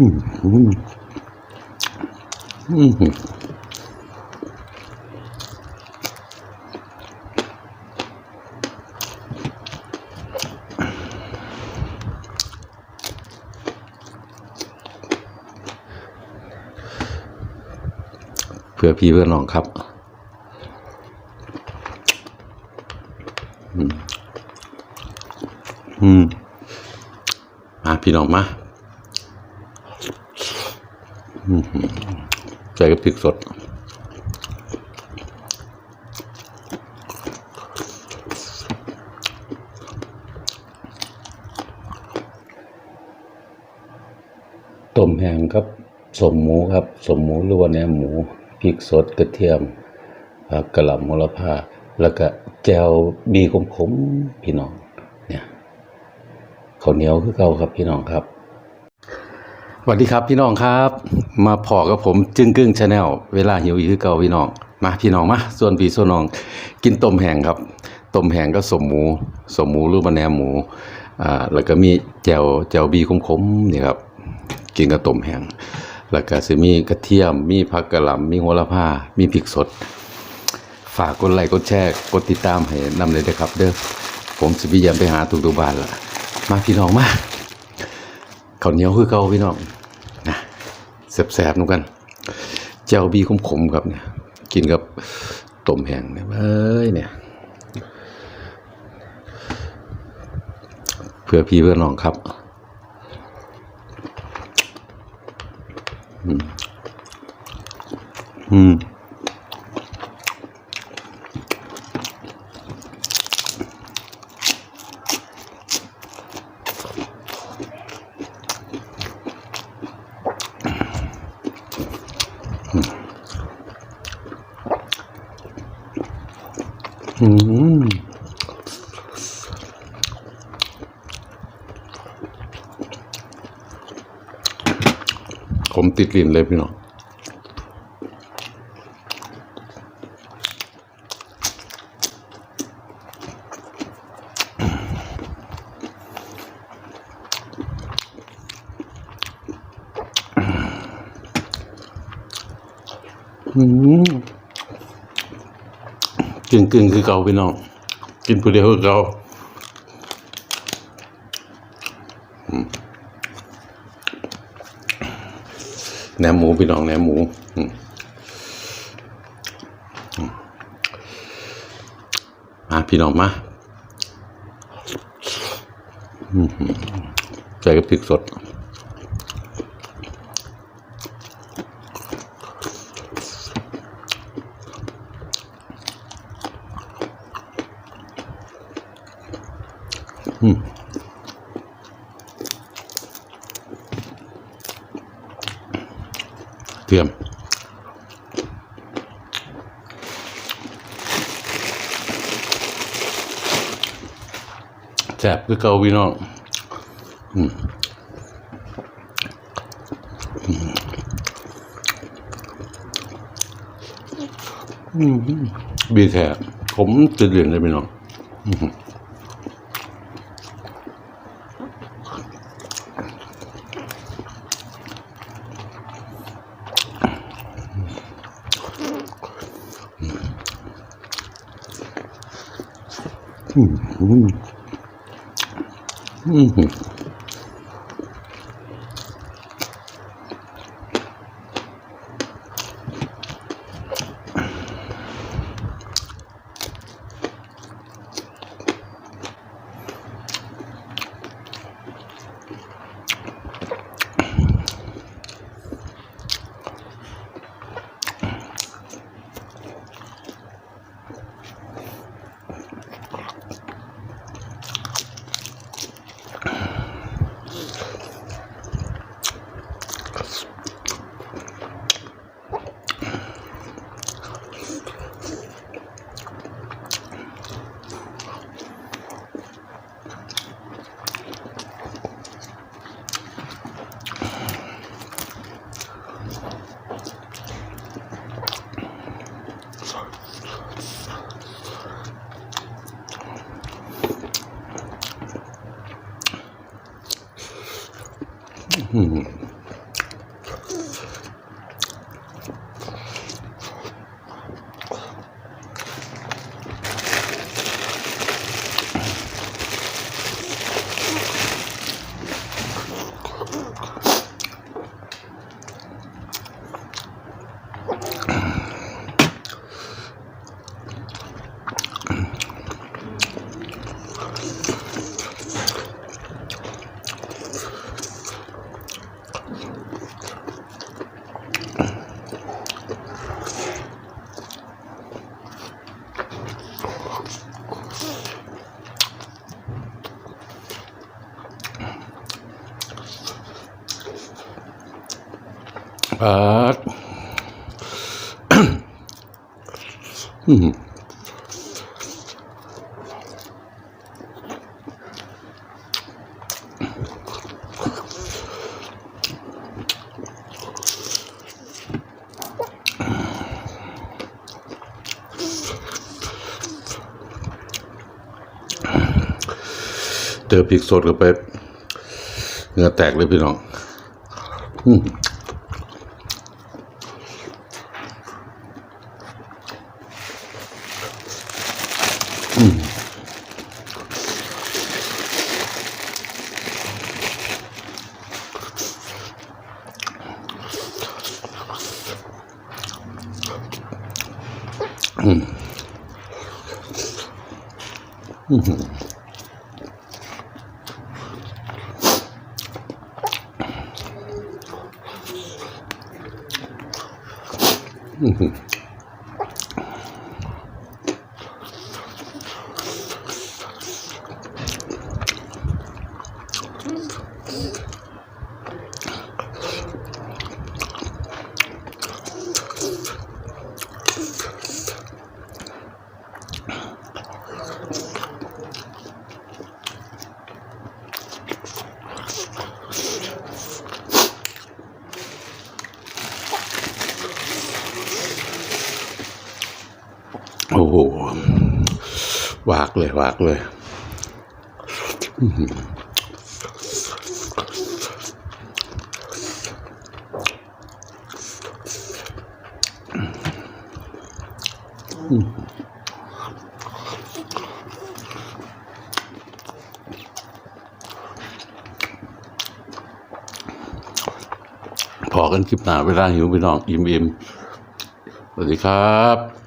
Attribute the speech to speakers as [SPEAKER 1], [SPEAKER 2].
[SPEAKER 1] อืมอืมอืมเพื่อพี่เพื่อน้องครับอืม อืม มาพี่น้องมา ใส่กับพริกสด ต้มแห้งครับสมหมูครับ สมหมูหรือว่าแหนมหมูพริกสดกระเทียมกระหล่ำโหระพาแล้วก็แจวบีขมๆพี่น้อง เนี่ยข้าวเหนียวคือเก่าครับพี่น้องครับ วัสดีครับพี่น้องครับ มาพอกับผมจึงกึ้งชาแนลเวลาหิวอีกคือเก่าพี่น้องมาพี่น้องมาส่วนพี่ส่วนน้อง กินต้มแห้งครับต้มแห้งก็สมหมูสมหมูหรือมะแนมหมูอ่าแล้วก็มีแจวแจวบีขมๆนี่ครับ กินกับต้มแห้งแล้วก็สิมีกระเทียม มีผักกะหล่ำมีโหระพา มีพริกสด ฝากกดไลค์กดแชร์กดติดตามให้นำเลยนะครับ เด้อผมสิพยายามไปหาทุกๆบ้านละมาพี่น้องมาข้าวเหนียวคือเก่าพี่น้อง แสบๆนูกัน เจ้าบีขมๆครับเนี่ย กินกับต้มแห้งเนี่ยเอ้ยเนี่ย เพื่อพี่เพื่อน้องครับ อืมผมติดลิ้นเลยพี่น้องอืม กึ่งกึ่งคือเก่าพี่น้อง กินผู้เดียวคือเก่าแหนมหมูพี่น้องแหนมหมูอืมาพี่น้องมาใส่กับพริกสด เตรียมแซ่บคือเกาพี่น้องบีแค่ผมติดเหรียญเลยพี่น้อง อืม 嗯 อ่าเจอพริกสดเข้าไปเหงื่อแตกเลยพี่น้อง อืม โอ้โห วากเลยวากเลยพอกันคลิปหน้าเวลาหิวไปน้องอิ่มๆสวัสดีครับ